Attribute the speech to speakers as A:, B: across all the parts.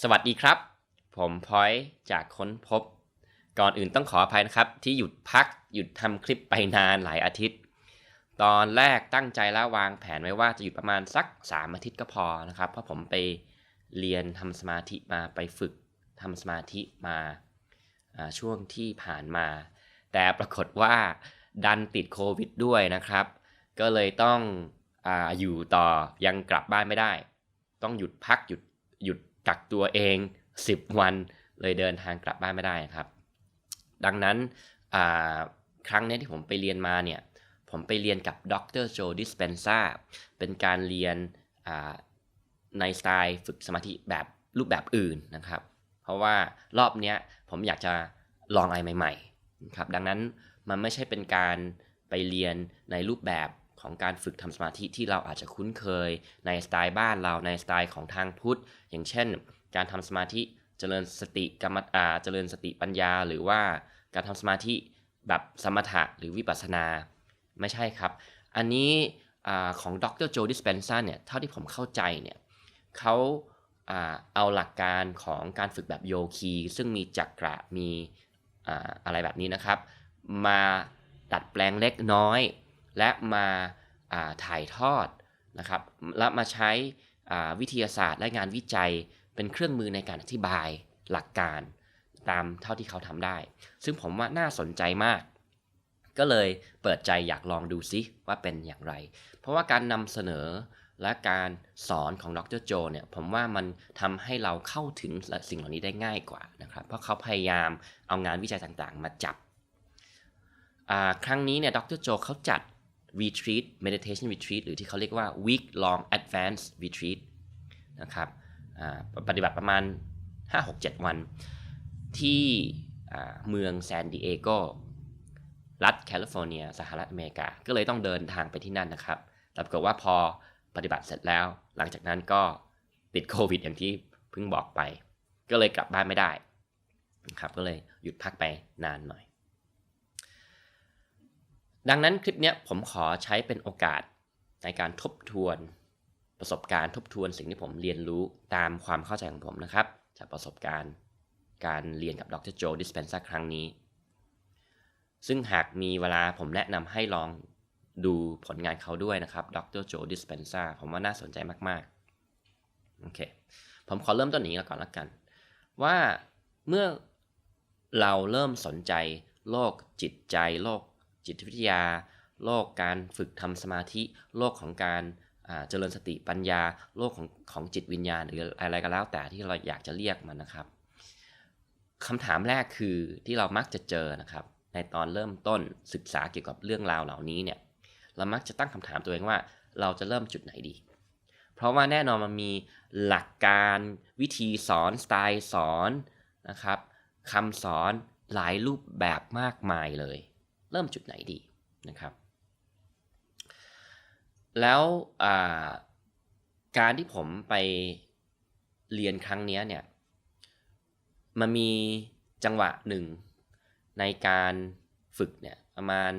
A: สวัสดีครับ ผมพอยจากค้นพบ ก่อนอื่นต้องขออภัยนะครับ ที่หยุดพักหยุดทำคลิปไปนานหลายอาทิตย์ ตอนแรกตั้งใจแล้ววางแผนไว้ว่าจะหยุดประมาณสัก 3 อาทิตย์ก็พอนะครับ เพราะผมไปเรียนทำสมาธิมาไปฝึกทำสมาธิมาช่วงที่ผ่านมา แต่ปรากฏว่าดันติดโควิดด้วยนะครับ ก็เลยต้องออยู่ต่อยังกลับบ้านไม่ได้ ต้องหยุดพักหยุดหยุด กักตัวเอง 10 วันเลยเดินทางกลับบ้านไม่ได้ครับ ดังนั้นครั้งนี้ที่ผมไปเรียนมาเนี่ย ผมไปเรียนกับดรโจดิสเปนซาเป็นการเรียนในสไตล์ฝึกสมาธิแบบรูปแบบอื่นนะครับ เพราะว่ารอบนี้ผมอยากจะลองอะไรใหม่ๆนะครับดังนั้นมันไม่ใช่เป็นการไปเรียนในรูปแบบ ของการฝึกทำสมาธิที่เราอาจจะคุ้นเคย ในสไตล์บ้านเราในสไตล์ของทางพุทธ อย่างเช่น การทำสมาธิเจริญสติกรรมฐาเจริญสติปัญญา หรือว่าการทำสมาธิแบบสมถะหรือวิปัสสนา ไม่ใช่ครับ อันนี้อของดรโจดิสเปนซาเนี่ยเท่าที่ผมเข้าใจเนี่ยเขาอาเอาหลักการของการฝึกแบบโยคี ซึ่งมีจักระมีอ่าอะไรแบบนี้นะครับ มาดัดแปลงเล็กน้อย และมาาถ่ายทอดนะครับและมาใช้วิทยาศาสตร์และงานวิจัยเป็นเครื่องมือในการอธิบายหลักการตามเท่าที่เขาทำได้ ซึ่งผมว่าน่าสนใจมาก ก็เลยเปิดใจอยากลองดูซิว่าเป็นอย่างไร เพราะว่าการนำเสนอและการสอนของดรโจเนี่ยผมว่ามันทำให้เราเข้าถึงสิ่งเหล่านี้ได้ง่ายกว่านะครับเพราะเขาพยายามเอางานวิจัยต่างๆ มาจับ ครั้งนี้เนี่ยดรโจเขาจัด retreat meditation retreat หรือที่เขาเรียกว่า week long advanced retreat นะครับปฏิบัติประมาณ 5-6-7 วัน ที่เมืองซานดิเอโกรัฐแคลิฟอร์เนียสหรัฐอเมริกา ก็เลยต้องเดินทางไปที่นั่นนะครับแต่ปรากฏว่าพอปฏิบัติเสร็จแล้ว หลังจากนั้นก็ติดโควิดอย่างที่เพิ่งบอกไป ก็เลยกลับบ้านไม่ได้นะครับก็เลยหยุดพักไปนานหน่อย ดังนั้นคลิปนี้ผมขอใช้เป็นโอกาสในการทบทวนประสบการณ์ทบทวนสิ่งที่ผมเรียนรู้ตามความเข้าใจของผมนะครับ จากประสบการณ์การเรียนกับดรโจดิสเพนซาครั้งนี้ ซึ่งหากมีเวลาผมแนะนำให้ลองดูผลงานเขาด้วยนะครับดรโจดิสเพนซาผมว่าน่าสนใจมากๆโอเคผมขอเริ่มต้นนี้ก่อนละกัน ว่าเมื่อเราเริ่มสนใจโลกจิตใจโลก จิตวิทยา โลกการฝึกทำสมาธิ โลกของการเจริญสติปัญญา โลกของของจิตวิญญาณ หรืออะไรก็แล้วแต่ที่เราอยากจะเรียกมันนะครับคำถามแรกคือที่เรามักจะเจอนะครับ ในตอนเริ่มต้นศึกษาเกี่ยวกับเรื่องราวเหล่านี้เนี่ยเรามักจะตั้งคำถามตัวเองว่า เราจะเริ่มจุดไหนดี เพราะว่าแน่นอนมันมีหลักการวิธีสอนสไตล์สอนนะครับคำสอนหลายรูปแบบมากมายเลย เริ่มจุดไหนดีนะครับ แล้วการที่ผมไปเรียนครั้งนี้เนี่ยมันมีจังหวะหนึ่งในการฝึกเนี่ยประมาณ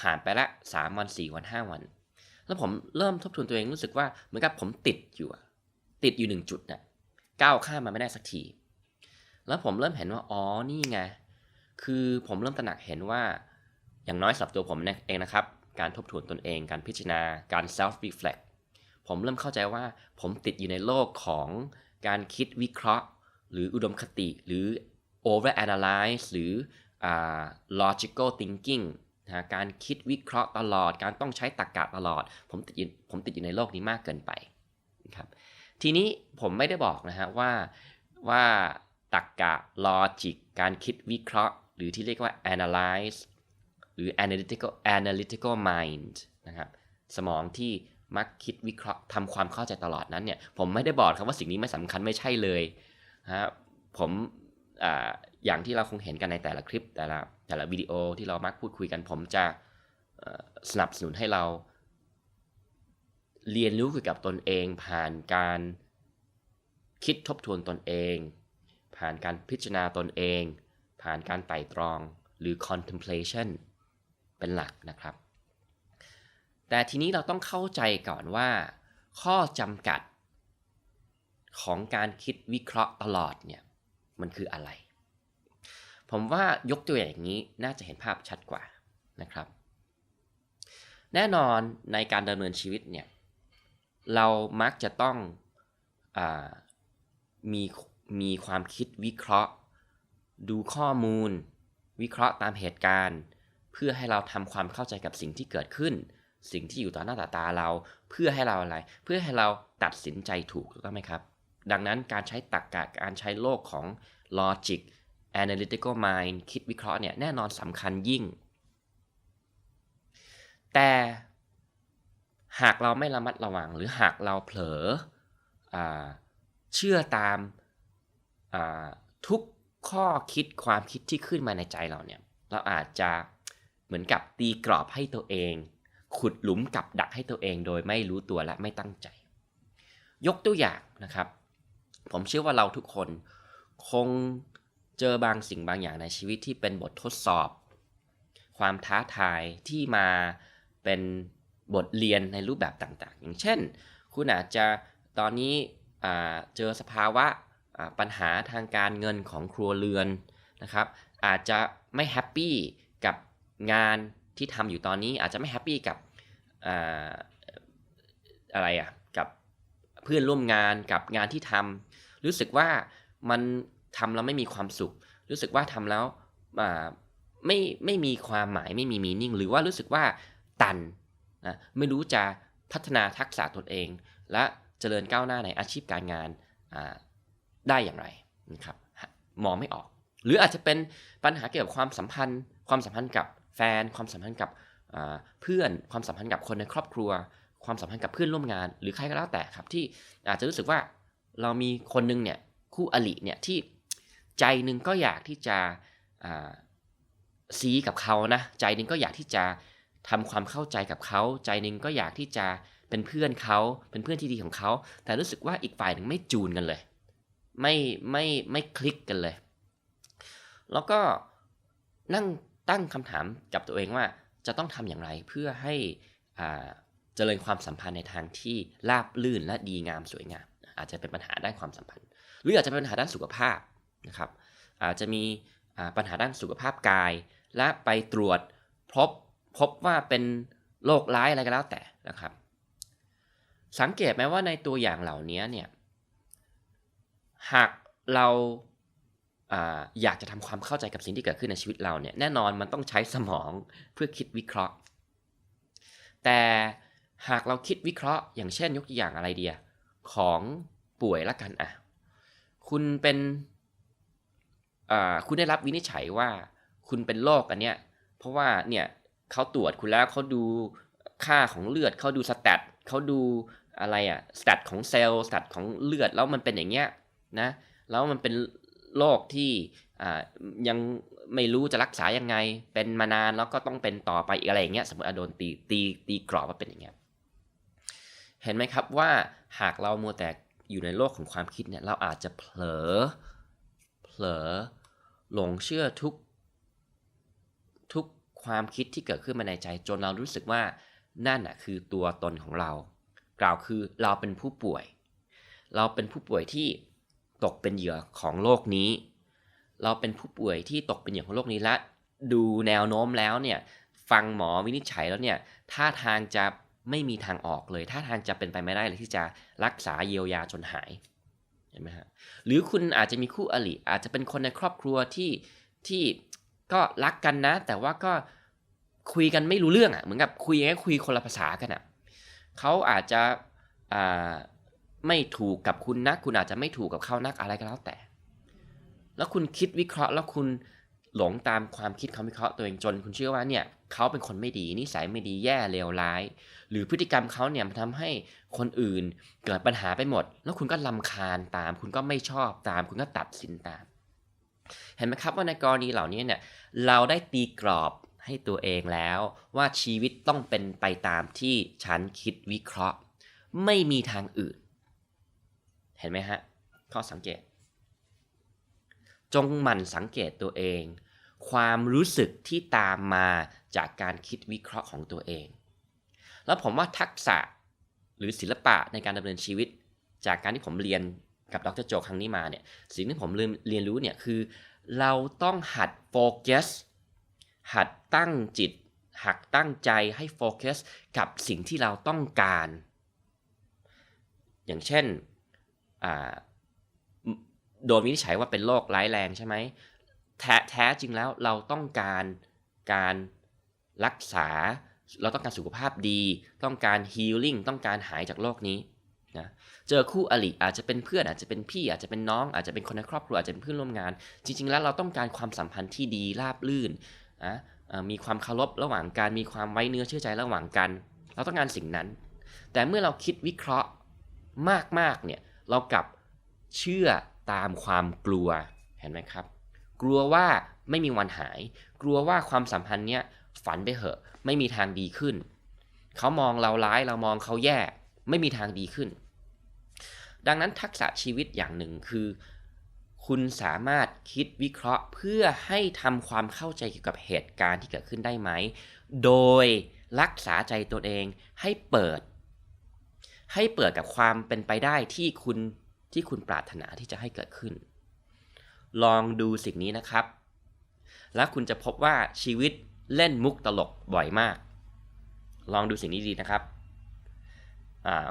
A: ผ่านไปละสามวันสี่วันห้าวัน แล้วผมเริ่มทบทวนตัวเองรู้สึกว่าเหมือนกับผมติดอยู่ติดอยู่หนึ่งจุดเนี่ยก้าวข้ามมาไม่ได้สักที แล้วผมเริ่มเห็นว่า อ๋อ นี่ไง คือผมเริ่มตระหนักเห็นว่า อย่างน้อยสำหรับตัวผมเองนะครับ การทบทวนตนเอง การพิจารณา การ self reflect ผมเริ่มเข้าใจว่าผมติดอยู่ในโลกของการคิดวิเคราะห์ หรืออุดมคติหรือ over analyze หรือ uh, logical thinking นะการคิดวิเคราะห์ตลอด การต้องใช้ตรรกะตลอด ผมติดผมติดอยู่ในโลกนี้มากเกินไปครับทีนี้ผมไม่ได้บอกนะฮะว่าว่าตรรกะ logic การคิดวิเคราะห์ หรือที่เรียกว่า analyze รือ analytical analytical mind นะครับสมองที่มักคิดวิเคราะห์ทำความเข้าใจตลอดนั้นเนี่ยผมไม่ได้บอกครับว่าสิ่งนี้ไม่สำคัญไม่ใช่เลยฮะผมออย่างที่เราคงเห็นกันในแต่ละคลิปแต่ละแต่ละวิดีโอที่เรามักพูดคุยกัน ผมจะสนับสนุนให้เรา เรียนรู้เกี่ยวกับตนเอง ผ่านการคิดทบทวนตนเอง ผ่านการพิจารณาตนเอง ผ่านการไต่ตรองหรือ contemplation เป็นหลักนะครับ แต่ทีนี้เราต้องเข้าใจก่อนว่า ข้อจำกัด ของการคิดวิเคราะห์ตลอดเนี่ยมันคืออะไร ผมว่ายกตัวอย่างอย่างนี้น่าจะเห็นภาพชัดกว่านะครับ แน่นอนในการดำเนินชีวิตเนี่ยเรามักจะต้องอมีมีความคิดวิเคราะห์ ดูข้อมูล วิเคราะห์ตามเหตุการณ์ เพื่อให้เราทำความเข้าใจกับสิ่งที่เกิดขึ้น สิ่งที่อยู่ต่อหน้าต่อตาเรา เพื่อให้เราอะไร เพื่อให้เราตัดสินใจถูกถูกต้องไหมครับ ดังนั้นการใช้ตรรกกะการใช้โลกของ logic analytical mind คิดวิเคราะห์เนี่ยแน่นอนสำคัญยิ่ง แต่หากเราไม่ระมัดระวัง หรือหากเราเผลออเชื่อตามทุกข้อคิดความคิดที่ขึ้นมาในใจเราเนี่ย เราอาจจะ เหมือนกับตีกรอบให้ตัวเอง ขุดหลุมกับดักให้ตัวเองโดยไม่รู้ตัวและไม่ตั้งใจ ยกตัวอย่างนะครับ ผมเชื่อว่าเราทุกคนคงเจอบางสิ่งบางอย่างในชีวิตที่เป็นบททดสอบ ความท้าทายที่มาเป็นบทเรียนในรูปแบบต่างๆ อย่างเช่น คุณอาจจะตอนนี้เจอสภาวะปัญหาทางการเงินของครัวเรือนนะครับ อาจจะไม่แฮปปี้ งานที่ทำอยู่ตอนนี้อาจจะไม่แฮปปี้กับอะไรอะกับเพื่อนร่วมงานกับงานที่ทำรู้สึกว่ามันทำแล้วไม่มีความสุข รู้สึกว่าทำแล้วไม่ไม่มีความหมายไม่มีมีนิ่งหรือว่ารู้สึกว่าตันนะไม่รู้จะพัฒนาทักษะตนเอง และเจริญก้าวหน้าในอาชีพการงานได้อย่างไรนะครับมองไม่ออก หรืออาจจะเป็นปัญหาเกี่ยวกับความสัมพันธ์ ความสัมพันธ์กับ แฟน ความสัมพันธ์กับเพื่อนความสัมพันธ์กับคนในครอบครัว ความสัมพันธ์กับเพื่อนร่วมงาน หรือใครก็แล้วแต่ครับที่อาจจะรู้สึกว่าเรามีคนนึงเนี่ยคู่อริเนี่ยที่ใจนึงก็อยากที่จะซีกับเขานะใจนึงก็อยากที่จะทำความเข้าใจกับเขา ใจนึงก็อยากที่จะเป็นเพื่อนเขาเป็นเพื่อนที่ดีของเขา แต่รู้สึกว่าอีกฝ่ายหนึ่งไม่จูนกันเลย ไม่ไม่ไม่คลิกกันเลย แล้วก็นั่ง ตั้งคำถามกับตัวเองว่าจะต้องทำอย่างไรเพื่อให้เจริญความสัมพันธ์ในทางที่ราบลื่นและดีงามสวยงาม อาจจะเป็นปัญหาด้านความสัมพันธ์ หรืออาจจะเป็นปัญหาด้านสุขภาพนะครับอาจจะมีปัญหาด้านสุขภาพกาย และไปตรวจพบพบว่าเป็นโรคร้ายอะไรก็แล้วแต่นะครับ สังเกตไหมว่าในตัวอย่างเหล่านี้เนี่ยหากเรา อยากจะทำความเข้าใจกับสิ่งที่เกิดขึ้นในชีวิตเราเนี่ยแน่นอนมันต้องใช้สมองเพื่อคิดวิเคราะห์ แต่หากเราคิดวิเคราะห์ อย่างเช่นยกตัวอย่างอะไรเดียของป่วยละกันอะคุณเป็นคุณได้รับวินิจฉัยว่าคุณเป็นโรคอันเนี้ยเพราะว่าเนี่ยเขาตรวจคุณแล้วเขาดูค่าของเลือดเขาดูสแตทเขาดูอะไรอะสแตทของเซลล์สแตทของเลือดแล้วมันเป็นอย่างเงี้ยนะแล้วมันเป็น โรคที่ยังไม่รู้จะรักษายังไง เป็นมานานแล้วก็ต้องเป็นต่อไปอะไรอย่างเงี้ยสมมติโดนตีตีตีกรอบว่าเป็นอย่างเงี้ยเห็นไหมครับว่าหากเรามัวแต่อยู่ในโลกของความคิดเนี่ยเราอาจจะเผลอเผลอหลงเชื่อทุกทุกความคิดที่เกิดขึ้นมาในใจ จนเรารู้สึกว่านั่นอะคือตัวตนของเรา กล่าวคือเราเป็นผู้ป่วย เราเป็นผู้ป่วยที่ ตกเป็นเหยื่อของโลกนี้ เราเป็นผู้ป่วยที่ตกเป็นเหยื่อของโลกนี้และดูแนวโน้มแล้วเนี่ยฟังหมอวินิจฉัยแล้วเนี่ยท่าทางจะไม่มีทางออกเลยท่าทางจะเป็นไปไม่ได้เลยที่จะรักษาเยียวยาจนหายเห็นไหมฮะหรือคุณอาจจะมีคู่อริอาจจะเป็นคนในครอบครัวที่ที่ก็รักกันนะ แต่ว่าก็คุยกันไม่รู้เรื่องอะ่ะเหมือนกับคุยงคุยคนละภาษากันอะ่ะเขาอาจจะอ่า ไม่ถูกกับคุณนัก คุณอาจจะไม่ถูกกับเขานักอะไรก็แล้วแต่ แล้วคุณคิดวิเคราะห์ แล้วคุณหลงตามความคิดเขาวิเคราะห์ตัวเองจน คุณเชื่อว่าเนี่ยเขาเป็นคนไม่ดีนิสัยไม่ดีแย่เลวร้าย หรือพฤติกรรมเขาเนี่ยมันทำให้คนอื่นเกิดปัญหาไปหมด แล้วคุณก็ลำคาญตาม คุณก็ไม่ชอบตาม คุณก็ตัดสินตาม เห็นไหมครับว่าในกรณีเหล่านี้เนี่ยเราได้ตีกรอบให้ตัวเองแล้วว่าชีวิตต้องเป็นไปตามที่ฉันคิดวิเคราะห์ ไม่มีทางอื่น เห็นไหมฮะ ข้อสังเกต จงหมั่นสังเกตตัวเอง ความรู้สึกที่ตามมาจากการคิดวิเคราะห์ของตัวเอง แล้วผมว่าทักษะหรือศิลปะในการดำเนินชีวิต จากการที่ผมเรียนกับดรโจครั้งนี้มาเนี่ย สิ่งที่ผมเรียนเรียนรู้เนี่ยคือ เราต้องหัดโฟกัส หัดตั้งจิต หัดตั้งใจให้โฟกัสกับสิ่งที่เราต้องการ อย่างเช่น โดนวินิจฉัยว่าเป็นโรคร้ายแรงใช่ไหมแท้แท้จริงแล้วเราต้องการการรักษา เราต้องการสุขภาพดี ต้องการฮีลิ่งต้องการหายจากโรคนี้นะเจอคู่อริอาจจะเป็นเพื่อนอาจจะเป็นพี่อาจจะเป็นน้องอาจจะเป็นคนในครอบครัวอาจจะเป็นเพื่อนร่วมงาน จริง ๆ แล้วเราต้องการความสัมพันธ์ที่ดีราบลื่นนะมีความเคารพระหว่างกันมีความไว้เนื้อเชื่อใจระหว่างกัน เราต้องการสิ่งนั้น แต่เมื่อเราคิดวิเคราะห์มากๆเนี่ย เรากลับเชื่อตามความกลัวเห็นไหมครับ กลัวว่าไม่มีวันหาย กลัวว่าความสัมพันธ์เนี้ยฝันไปเหอะ ไม่มีทางดีขึ้น เขามองเราร้ายเรามองเขาแย่ ไม่มีทางดีขึ้น ดังนั้นทักษะชีวิตอย่างหนึ่งคือ คุณสามารถคิดวิเคราะห์เพื่อให้ทำความเข้าใจเกี่ยวกับเหตุการณ์ที่เกิดขึ้นได้ไหม โดยรักษาใจตัวเองให้เปิด ให้เปิดกับความเป็นไปได้ที่คุณที่คุณปรารถนาที่จะให้เกิดขึ้น ลองดูสิ่งนี้นะครับ แล้วคุณจะพบว่าชีวิตเล่นมุกตลกบ่อยมาก ลองดูสิ่งนี้ดีนะครับ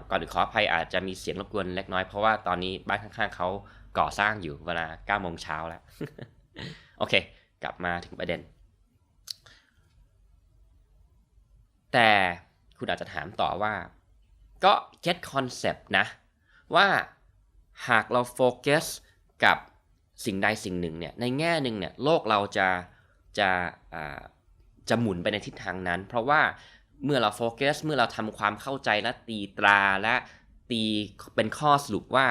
A: ก่อนอื่นขออภัยอาจจะมีเสียงรบกวนเล็กน้อยเพราะว่าตอนนี้บ้านข้างๆเขาก่อสร้างอยู่เวลา9โมงเช้าแล้ว โอเค กลับมาถึงประเด็น แต่คุณอาจจะถามต่อว่า ก็ get concept นะ ว่าหากเราโฟกัสกับสิ่งใดสิ่งหนึ่งเนี่ยในแง่หนึ่งเนี่ยโลกเราจะจะจะหมุนไปในทิศทางนั้น เพราะว่าเมื่อเราโฟกัสเมื่อเราทำความเข้าใจและตีตราและตีเป็นข้อสรุปว่า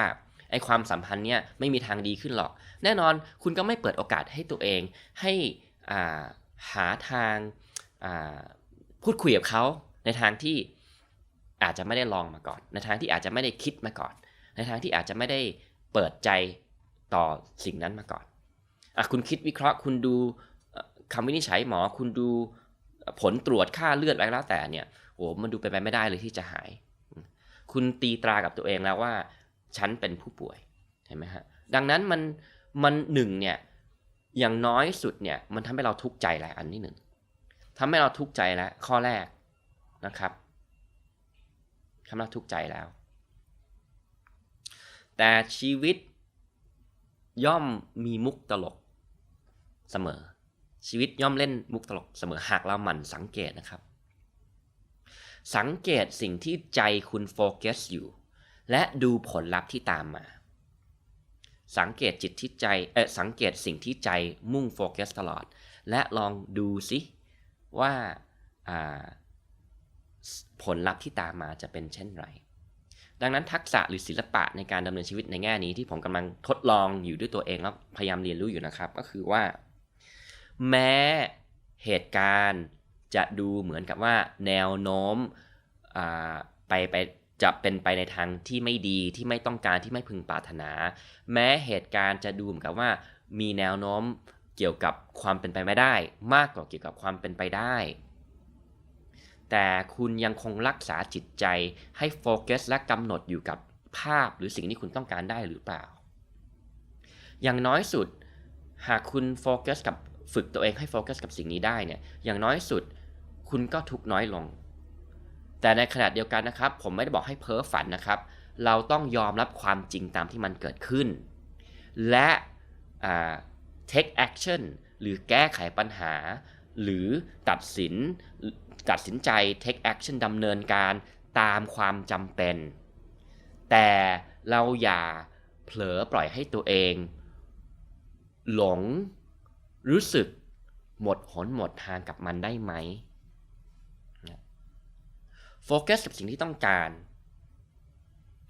A: ไอความสัมพันธ์เนี่ยไม่มีทางดีขึ้นหรอก แน่นอนคุณก็ไม่เปิดโอกาสให้ตัวเองให้าหาทางพูดคุยกับเขาในทางที่ อาจจะไม่ได้ลองมาก่อน ในทางที่อาจจะไม่ได้คิดมาก่อน ในทางที่อาจจะไม่ได้เปิดใจต่อสิ่งนั้นมาก่อนอคุณคิดวิเคราะห์ คุณดูคำวินิจฉัยหมอ คุณดูผลตรวจค่าเลือดอะไรแล้วแต่เนี่ยโอ้มันดูไปไปไม่ได้เลยที่จะหาย คุณตีตรากับตัวเองแล้วว่า ฉันเป็นผู้ป่วยเห็นไหมฮะดังนั้นมันมันหนึ่งเนี่ยอย่างน้อยสุดเนี่ยมันทำให้เราทุกข์ใจแหละอันที่หนึ่งทำให้เราทุกข์ใจแล้วข้อแรกนะครับ ทำให้เราทุกข์ใจแล้ว แต่ชีวิตย่อมมีมุกตลกเสมอ ชีวิตย่อมเล่นมุกตลกเสมอหากเราหมั่นสังเกตนะครับ สังเกตสิ่งที่ใจคุณโฟกัสอยู่ และดูผลลัพธ์ที่ตามมา สังเกตจิตที่ใจเออสังเกตสิ่งที่ใจมุ่งโฟกัสตลอด และลองดูซิว่า ผลลัพธ์ที่ตามมาจะเป็นเช่นไร ดังนั้นทักษะหรือศิลปะในการดำเนินชีวิตในแง่นี้ที่ผมกำลังทดลองอยู่ด้วยตัวเองแล้วพยายามเรียนรู้อยู่นะครับ ก็คือว่า แม้เหตุการณ์จะดูเหมือนกับว่าแนวโน้มไปไปจะเป็นไปในทางที่ไม่ดีที่ไม่ต้องการที่ไม่พึงปรารถนา แม้เหตุการณ์จะดูเหมือนกับว่ามีแนวโน้มเกี่ยวกับความเป็นไปไม่ได้ มากกว่าเกี่ยวกับความเป็นไปได้ แต่คุณยังคงรักษาจิตใจให้โฟกัสและกำหนดอยู่กับภาพหรือสิ่งที่คุณต้องการได้หรือเปล่า อย่างน้อยสุด หากคุณโฟกัสกับฝึกตัวเองให้โฟกัสกับสิ่งนี้ได้เนี่ย อย่างน้อยสุดคุณก็ทุกน้อยลง แต่ในขณะเดียวกันนะครับ ผมไม่ได้บอกให้เพ้อฝันนะครับ เราต้องยอมรับความจริงตามที่มันเกิดขึ้น และ take action หรือแก้ไขปัญหา หรือตัดสินตัดสินใจ take action ดำเนินการตามความจำเป็น แต่เราอย่าเผลอปล่อยให้ตัวเอง หลงรู้สึกหมดหนหมดทางกับมันได้ไหมโฟกัสกับสิ่งที่ต้องการ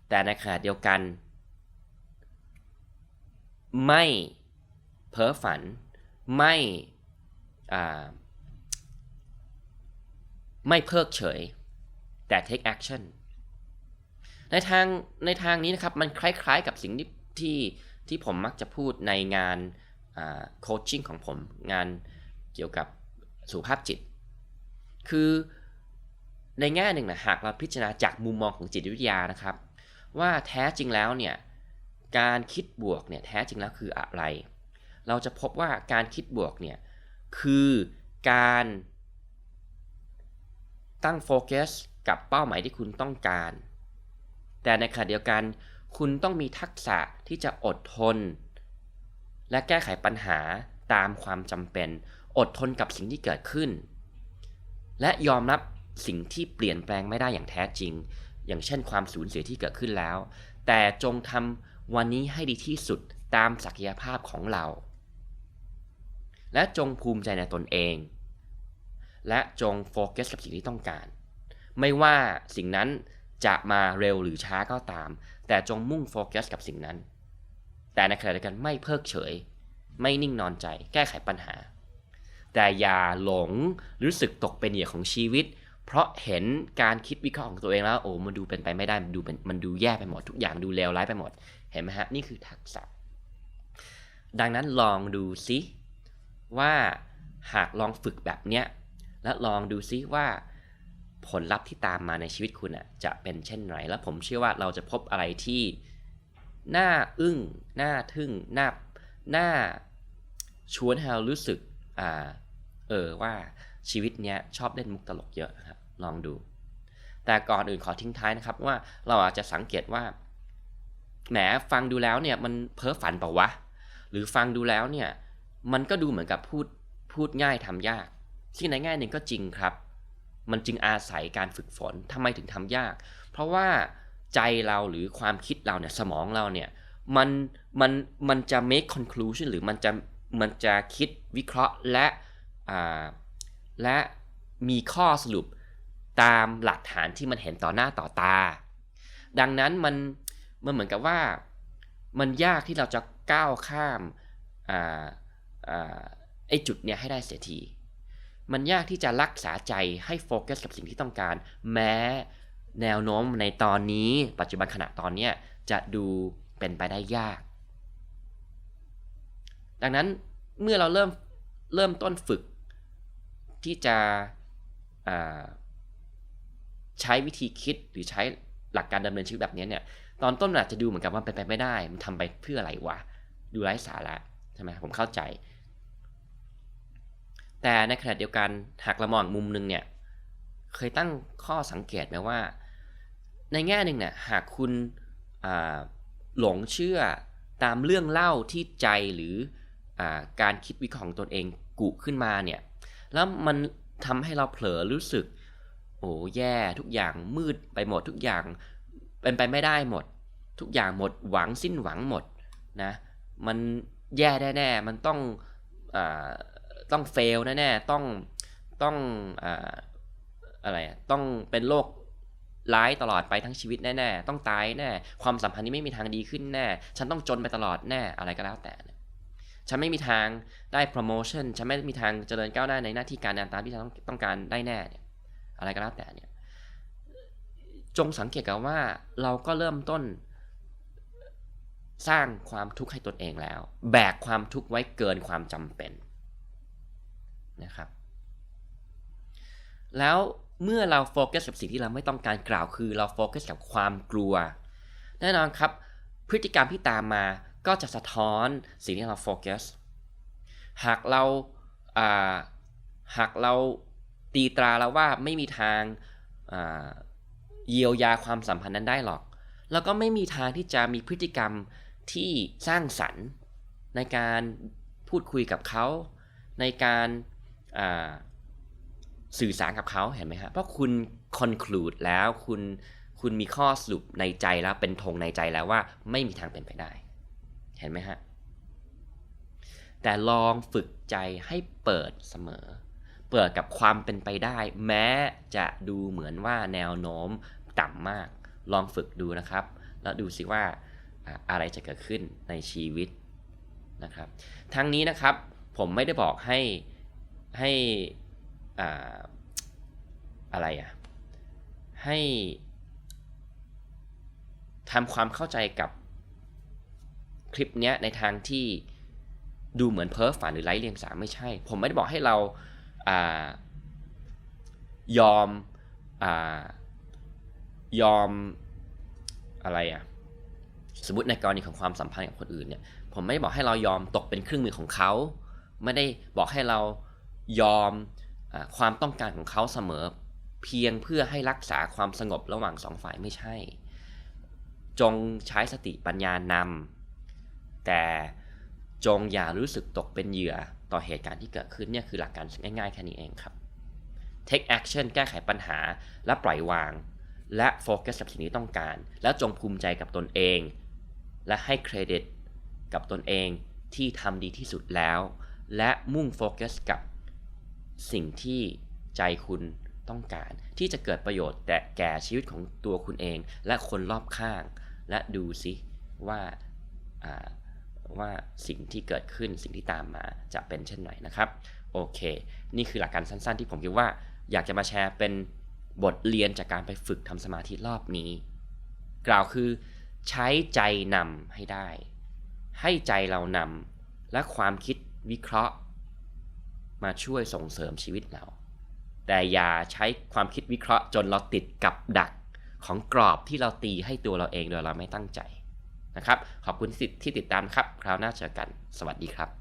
A: แต่ในขณะเดียวกัน ไม่เพ้อฝันไม่ ไม่เพิกเฉย แต่ take action ในทางในทางนี้นะครับ มันคล้ายๆกับสิ่งที่ที่ที่ผมมักจะพูดในงานโคชชิ่งของผมงานเกี่ยวกับสุขภาพจิต คือในแง่หนึ่งนะหากเราพิจารณาจากมุมมองของจิตวิทยานะครับ ว่าแท้จริงแล้วเนี่ยการคิดบวกเนี่ยแท้จริงแล้วคืออะไร เราจะพบว่าการคิดบวกเนี่ย คือการตั้งโฟกัสกับเป้าหมายที่คุณต้องการ แต่ในขณะเดียวกันคุณต้องมีทักษะที่จะอดทน และแก้ไขปัญหาตามความจำเป็น อดทนกับสิ่งที่เกิดขึ้น และยอมรับสิ่งที่เปลี่ยนแปลงไม่ได้อย่างแท้จริง อย่างเช่นความสูญเสียที่เกิดขึ้นแล้ว แต่จงทำวันนี้ให้ดีที่สุดตามศักยภาพของเรา และจงภูมิใจในตนเอง และจงโฟกัสกับสิ่งที่ต้องการ ไม่ว่าสิ่งนั้นจะมาเร็วหรือช้าก็ตาม แต่จงมุ่งโฟกัสกับสิ่งนั้น แต่ในขณะเดียวกันไม่เพิกเฉย ไม่นิ่งนอนใจ แก้ไขปัญหา แต่อย่าหลงรู้สึกตกเป็นเหยื่อของชีวิต เพราะเห็นการคิดวิเคราะห์ของตัวเองแล้วโอ้มันดูเป็นไปไม่ได้มันดูเป็นมันดูแย่ไปหมดทุกอย่างดูเลวร้ายไปหมด เห็นไหมฮะนี่คือทักษะ ดังนั้นลองดูซิ ว่าหากลองฝึกแบบเนี้ยและลองดูซิว่าผลลัพธ์ที่ตามมาในชีวิตคุณอะจะเป็นเช่นไรแล้วผมเชื่อว่าเราจะพบอะไรที่น่าอึ้งน่าทึ่งน่าน่าชวนให้เรารู้สึกอ่าเออว่าชีวิตเนี้ยชอบเล่นมุกตลกเยอะนะครับลองดู แต่ก่อนอื่นขอทิ้งท้ายนะครับว่าเราอาจจะสังเกตว่าแหมฟังดูแล้วเนี่ยมันเพ้อฝันเปล่าวะ หรือฟังดูแล้วเนี่ย มันก็ดูเหมือนกับพูดพูดง่ายทำยาก ที่ในแง่หนึ่งก็จริงครับ มันจึงอาศัยการฝึกฝนทำไมถึงทำยาก เพราะว่าใจเราหรือความคิดเราเนี่ยสมองเราเนี่ยมันมันมันจะ make conclusion หรือมันจะมันจะคิดวิเคราะห์และอ่าและมีข้อสรุปตามหลักฐานที่มันเห็นต่อหน้าต่อตา ดังนั้นมันมันเหมือนกับว่ามันยากที่เราจะก้าวข้ามอ่า ไอ้จุดเนี้ยให้ได้เสียที มันยากที่จะรักษาใจให้โฟกัสกับสิ่งที่ต้องการ แม้แนวโน้มในตอนนี้ปัจจุบันขณะตอนเนี้ยจะดูเป็นไปได้ยาก ดังนั้นเมื่อเราเริ่มเริ่มต้นฝึก ที่จะใช้วิธีคิดหรือใช้หลักการดำเนินชีวิตแบบนี้เนี่ยตอนต้นอาจจะดูเหมือนกับว่าเป็นไปไม่ได้ มันทำไปเพื่ออะไรวะ ดูไร้สาระใช่ไหมผมเข้าใจ แต่ในขณะเดียวกันหากเรามองมุมหนึ่งเนี่ยเคยตั้งข้อสังเกตไหมว่า ในแง่หนึ่งเนี่ยหากคุณหลงเชื่อตามเรื่องเล่าที่ใจหรืออการคิดวิเคราะห์ของตนเองกุขึ้นมาเนี่ยแล้วมันทำให้เราเผลอรู้สึก โอ้แย่ทุกอย่างมืดไปหมดทุกอย่างเป็นไปไม่ได้หมด ทุกอย่างหมดหวังสิ้นหวังหมดนะมันแย่แน่ๆมันต้องอ ต้องเฟลแน่ๆต้องต้องอะไรต้องเป็นโรคร้ายตลอดไปทั้งชีวิตแน่ๆ ต้องตายแน่ ความสัมพันธ์นี้ไม่มีทางดีขึ้นแน่ ฉันต้องจนไปตลอดแน่ อะไรก็แล้วแต่ ฉันไม่มีทางได้โปรโมชั่น ฉันไม่มีทางเจริญก้าวหน้าในหน้าที่การงานตามที่ฉันต้องต้องการได้แน่เนี่ย อะไรก็แล้วแต่เนี่ย จงสังเกตกันว่าเราก็เริ่มต้น สร้างความทุกข์ให้ตนเองแล้ว แบกความทุกข์ไว้เกินความจำเป็น นะครับ แล้วเมื่อเราโฟกัสกับสิ่งที่เราไม่ต้องการกล่าวคือเราโฟกัสกับความกลัว แน่นอนครับ พฤติกรรมที่ตามมาก็จะสะท้อนสิ่งที่เราโฟกัส หากเราหากเราตีตราแล้วว่าไม่มีทางเยียวยาความสัมพันธ์นั้นได้หรอก แล้วก็ไม่มีทางที่จะมีพฤติกรรมที่สร้างสรรค์ ในการพูดคุยกับเขา ในการ สื่อสารกับเขาเห็นไหมฮะเพราะคุณ conclude แล้วคุณคุณมีข้อสรุปในใจแล้วเป็นธงในใจแล้วว่าไม่มีทางเป็นไปได้ เห็นไหมฮะ แต่ลองฝึกใจให้เปิดเสมอ เปิดกับความเป็นไปได้ แม้จะดูเหมือนว่าแนวโน้มต่ำมาก ลองฝึกดูนะครับ แล้วดูสิว่าอะไรจะเกิดขึ้นในชีวิตนะครับ ทั้งนี้นะครับผมไม่ได้บอกให้ ให้อ่าอะไรอะให้ทำความเข้าใจกับคลิปเนี้ยในทางที่ดูเหมือนเพ้อฝันหรือไร้เรียงสาไม่ใช่ ผมไม่ได้บอกให้เราอายอมอยอมอะไรอะสมมติในกรณีของความสัมพันธ์กับคนอื่นเนี่ย ผมไม่ได้บอกให้เรายอมตกเป็นเครื่องมือของเขา ไม่ได้บอกให้เรา ยอมอความต้องการของเขาเสมอ เพียงเพื่อให้รักษาความสงบระหว่างสองฝ่ายไม่ใช่ จงใช้สติปัญญานำแต่จงอย่ารู้สึกตกเป็นเหยื่อต่อเหตุการณ์ที่เกิดขึ้นเนี่ยคือหลักการง่ายๆแค่นี้เองครับ take action แก้ไขปัญหาและปล่อยวาง และโฟกัสกับสิ่งที่ต้องการ แล้วจงภูมิใจกับตนเอง และให้เครดิตกับตนเองที่ทำดีที่สุดแล้ว และมุ่งโฟกัสกับ สิ่งที่ใจคุณต้องการที่จะเกิดประโยชน์แต่แก่ชีวิตของตัวคุณเอง และคนรอบข้าง และดูซิว่าว่าสิ่งที่เกิดขึ้นสิ่งที่ตามมาจะเป็นเช่นไรนะครับ โอเค นี่คือหลักการสั้นๆ ที่ผมคิดว่า อยากจะมาแชร์เป็นบทเรียนจากการไปฝึกทำสมาธิรอบนี้ กล่าวคือใช้ใจนำให้ได้ ให้ใจเรานำและความคิดวิเคราะห์ มาช่วยส่งเสริมชีวิตเรา แต่อย่าใช้ความคิดวิเคราะห์จนเราติดกับดักของกรอบที่เราตีให้ตัวเราเองโดยเราไม่ตั้งใจนะครับ ขอบคุณที่ติดตามครับ คราวหน้าเจอกัน สวัสดีครับ